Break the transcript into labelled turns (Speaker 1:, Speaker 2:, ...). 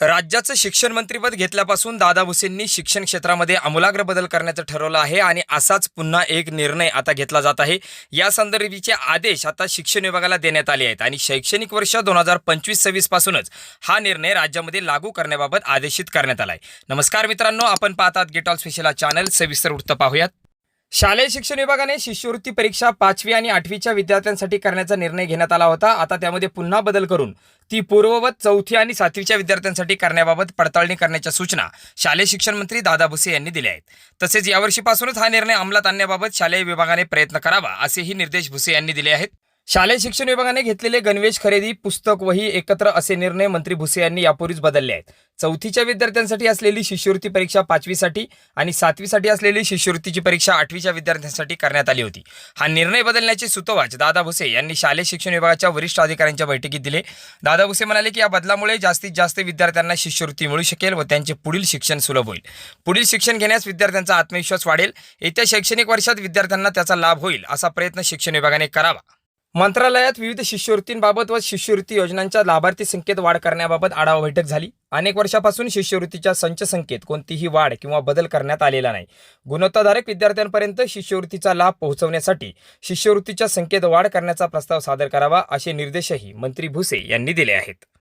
Speaker 1: राज्याचं शिक्षण मंत्रीपद घेतल्यापासून दादा भुसेंनी शिक्षण क्षेत्रामध्ये आमूलाग्र बदल करण्याचं ठरवलं आहे आणि असाच पुन्हा एक निर्णय आता घेतला जात आहे. या संदर्भीचे आदेश आता शिक्षण विभागाला देण्यात आले आहेत आणि शैक्षणिक वर्ष दोन हजार पंचवीस सव्वीस पासूनच हा निर्णय राज्यामध्ये लागू करण्याबाबत आदेशित करण्यात आला आहे नमस्कार मित्रांनो आपण पाहतात गेट ऑल स्पेशल चॅनल सविस्तर वृत्त पाहूयात. शालेय शिक्षण विभागाने शिष्यवृत्ती परीक्षा पाचवी आणि आठवीच्या विद्यार्थ्यांसाठी करण्याचा निर्णय घेण्यात आला होता. आता त्यामध्ये पुन्हा बदल करून ती पूर्ववत चौथी आणि सातवीच्या विद्यार्थ्यांसाठी करण्याबाबत पडताळणी करण्याच्या सूचना शालेय शिक्षण मंत्री दादा भुसे यांनी दिल्या आहेत. तसेच यावर्षीपासूनच हा निर्णय अंमलात आणण्याबाबत शालेय विभागाने प्रयत्न करावा असेही निर्देश भुसे यांनी दिले आहेत. शालेय शिक्षण विभागाने घेतलेले गणवेश खरेदी पुस्तक वही एकत्र असे निर्णय मंत्री भुसे यांनी यापूर्वीच बदलले आहेत. चौथीच्या विद्यार्थ्यांसाठी असलेली शिष्यवृत्ती परीक्षा पाचवीसाठी आणि सातवीसाठी असलेली शिष्यवृत्तीची परीक्षा आठवीच्या विद्यार्थ्यांसाठी करण्यात आली होती. हा निर्णय बदलण्याचे सुतोवाच दादा भुसे यांनी शालेय शिक्षण विभागाच्या वरिष्ठ अधिकाऱ्यांच्या बैठकीत दिले. दादा भुसे म्हणाले की या बदलामुळे जास्तीत जास्त विद्यार्थ्यांना शिष्यवृत्ती मिळू शकेल व त्यांचे पुढील शिक्षण सुलभ होईल. पुढील शिक्षण घेण्यास विद्यार्थ्यांचा आत्मविश्वास वाढेल. येत्या शैक्षणिक वर्षात विद्यार्थ्यांना त्याचा लाभ होईल असा प्रयत्न शिक्षण विभागाने करावा. मंत्रालयात विविध शिष्यवृत्तींबाबत व शिष्यवृत्ती योजनांच्या लाभार्थी संख्येत वाढ करण्याबाबत आढावा बैठक झाली. अनेक वर्षापासून शिष्यवृत्तीच्या संच संख्येत कोणतीही वाढ किंवा बदल करण्यात आलेला नाही. गुणवत्ताधारक विद्यार्थ्यांपर्यंत शिष्यवृत्तीचा लाभ पोहोचवण्यासाठी शिष्यवृत्तीच्या संख्येत वाढ करण्याचा प्रस्ताव सादर करावा असे निर्देशही मंत्री भुसे यांनी दिले आहेत.